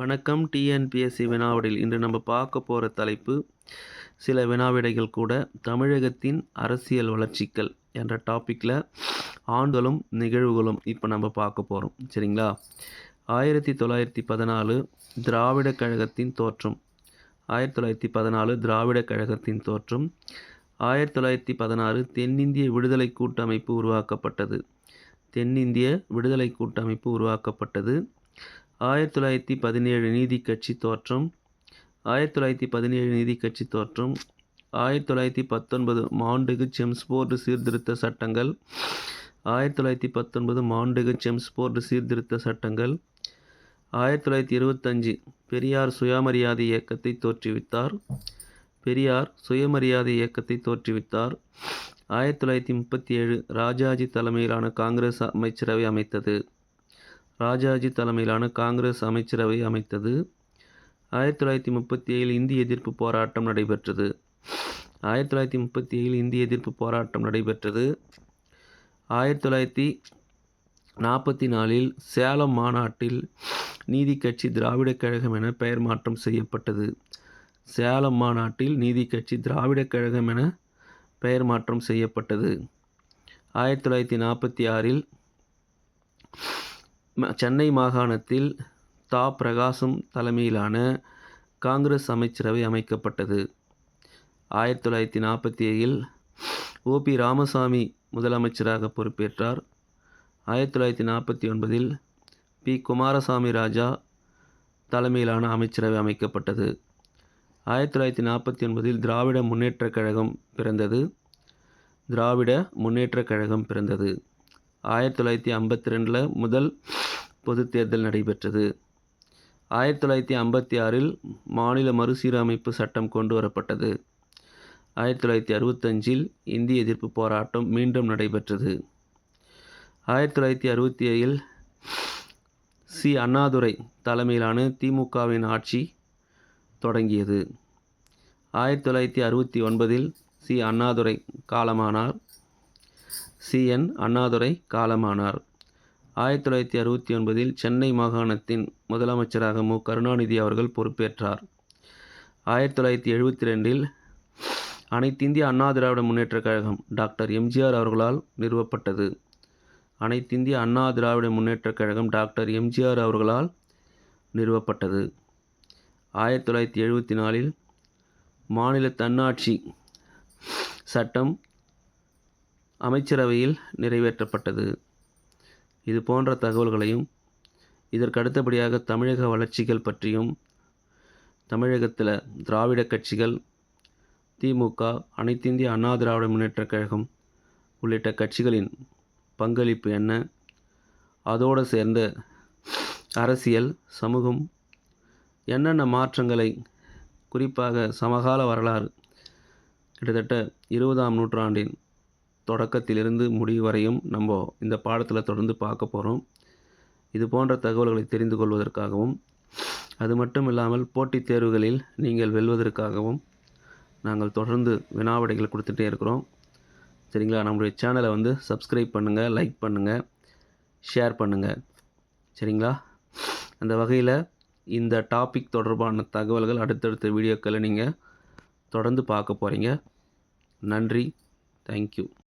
வணக்கம். டிஎன்பிஎஸ்சி வினாவிடையில் இன்று நம்ம பார்க்க போகிற தலைப்பு சில வினாவிடைகள் கூட தமிழகத்தின் அரசியல் வளர்ச்சிகள் என்ற டாப்பிக்கில் ஆண்டுகளும் நிகழ்வுகளும் இப்போ நம்ம பார்க்க போகிறோம் சரிங்களா? ஆயிரத்தி தொள்ளாயிரத்தி பதினாலு திராவிட கழகத்தின் தோற்றம். ஆயிரத்தி தொள்ளாயிரத்தி பதினாலு திராவிட கழகத்தின் தோற்றம். ஆயிரத்தி தொள்ளாயிரத்தி பதினாறு தென்னிந்திய விடுதலை கூட்டமைப்பு உருவாக்கப்பட்டது. தென்னிந்திய விடுதலை கூட்டமைப்பு உருவாக்கப்பட்டது. ஆயிரத்தி தொள்ளாயிரத்தி பதினேழு நீதி கட்சி தோற்றம் ஆயிரத்தி தொள்ளாயிரத்தி பதினேழு நீதி கட்சி தோற்றம் ஆயிரத்தி தொள்ளாயிரத்தி பத்தொன்பது மாண்டுகு செம்ஸ்போர்டு சீர்திருத்த சட்டங்கள் ஆயிரத்தி தொள்ளாயிரத்தி பத்தொன்பது மாண்டுகு செம்ஸ்போர்டு சீர்திருத்த சட்டங்கள் ஆயிரத்தி தொள்ளாயிரத்தி இருபத்தஞ்சி பெரியார் சுயமரியாதை இயக்கத்தை தோற்றுவித்தார் பெரியார் சுயமரியாதை இயக்கத்தை தோற்றுவித்தார் ஆயிரத்தி தொள்ளாயிரத்தி முப்பத்தி ஏழு ராஜாஜி தலைமையிலான காங்கிரஸ் அமைச்சரவை அமைத்தது. ராஜாஜி தலைமையிலான காங்கிரஸ் அமைச்சரவை அமைத்தது. ஆயிரத்தி தொள்ளாயிரத்தி முப்பத்தி ஏழில் இந்தி எதிர்ப்பு போராட்டம் நடைபெற்றது. ஆயிரத்தி தொள்ளாயிரத்தி முப்பத்தி ஏழில் இந்தி எதிர்ப்பு போராட்டம் நடைபெற்றது. ஆயிரத்தி தொள்ளாயிரத்தி நாற்பத்தி நாலில் சேலம் மாநாட்டில் நீதி கட்சி திராவிடக் கழகம் என பெயர் மாற்றம் செய்யப்பட்டது. சேலம் மாநாட்டில் நீதி கட்சி திராவிடக் கழகம் என பெயர் மாற்றம் செய்யப்பட்டது. ஆயிரத்தி தொள்ளாயிரத்தி நாற்பத்தி ஆறில் சென்னை மாகாணத்தில் தா. பிரகாசம் தலைமையிலான காங்கிரஸ் அமைச்சரவை அமைக்கப்பட்டது. ஆயிரத்தி தொள்ளாயிரத்தி நாற்பத்தி ஏழில் ஓபி ராமசாமி முதலமைச்சராக பொறுப்பேற்றார். ஆயிரத்தி தொள்ளாயிரத்தி நாற்பத்தி ஒன்பதில் பி. குமாரசாமி ராஜா தலைமையிலான அமைச்சரவை அமைக்கப்பட்டது. ஆயிரத்தி தொள்ளாயிரத்தி நாற்பத்தி ஒன்பதில் திராவிட முன்னேற்றக் கழகம் பிறந்தது. திராவிட முன்னேற்றக் கழகம் பிறந்தது. ஆயிரத்தி தொள்ளாயிரத்தி ஐம்பத்தி ரெண்டில் முதல் பொது தேர்தல் நடைபெற்றது. ஆயிரத்தி தொள்ளாயிரத்தி ஐம்பத்தி ஆறில் மாநில மறுசீரமைப்பு சட்டம் கொண்டு வரப்பட்டது. ஆயிரத்தி தொள்ளாயிரத்தி அறுபத்தஞ்சில் இந்திய எதிர்ப்பு போராட்டம் மீண்டும் நடைபெற்றது. ஆயிரத்தி தொள்ளாயிரத்தி அறுபத்தி ஏழில் சி. அண்ணாதுரை தலைமையிலான திமுகவின் ஆட்சி தொடங்கியது. ஆயிரத்தி தொள்ளாயிரத்தி அறுபத்தி ஒன்பதில் சி. அண்ணாதுரை காலமானார். சி. என். அண்ணாதுரை காலமானார். ஆயிரத்தி தொள்ளாயிரத்தி அறுபத்தி ஒன்பதில் சென்னை மாகாணத்தின் முதலமைச்சராக மு. கருணாநிதி அவர்கள் பொறுப்பேற்றார். ஆயிரத்தி தொள்ளாயிரத்தி எழுபத்தி ரெண்டில் அனைத்திந்திய அண்ணா திராவிட முன்னேற்றக் கழகம் டாக்டர் எம்ஜிஆர் அவர்களால் நிறுவப்பட்டது. அனைத்திந்திய அண்ணா திராவிட முன்னேற்றக் கழகம் டாக்டர் எம்ஜிஆர் அவர்களால் நிறுவப்பட்டது. ஆயிரத்தி தொள்ளாயிரத்தி எழுபத்தி நாலில் மாநில தன்னாட்சி சட்டம் அமைச்சரவையில் நிறைவேற்றப்பட்டது. இது போன்ற தகவல்களையும் இதற்கு அடுத்தபடியாக தமிழக வளர்ச்சிகள் பற்றியும் தமிழகத்தில் திராவிட கட்சிகள் திமுக அனைத்திந்திய அண்ணா திராவிட முன்னேற்றக் கழகம் உள்ளிட்ட கட்சிகளின் பங்களிப்பு என்ன? அதோடு சேர்ந்த அரசியல் சமூகம் என்னென்ன மாற்றங்களை குறிப்பாக சமகால வரலாறு கிட்டத்தட்ட இருபதாம் நூற்றாண்டின் தொடக்கத்திலிருந்து முடிவு வரையும் நம்ம இந்த பாடத்தில் தொடர்ந்து பார்க்க போகிறோம் இது போன்ற தகவல்களை தெரிந்து கொள்வதற்காகவும் அது மட்டும் இல்லாமல் போட்டித் தேர்வுகளில் நீங்கள் வெல்வதற்காகவும் நாங்கள் தொடர்ந்து வினாவிடைகள் கொடுத்துட்டே இருக்கிறோம். சரிங்களா? நம்மளுடைய சேனலை வந்து சப்ஸ்கிரைப் பண்ணுங்கள் லைக் பண்ணுங்கள் ஷேர் பண்ணுங்கள் சரிங்களா? அந்த வகையில் இந்த டாபிக் தொடர்பான தகவல்கள் அடுத்தடுத்த வீடியோக்களை நீங்கள் தொடர்ந்து பார்க்க போகிறீங்க நன்றி. தேங்க்யூ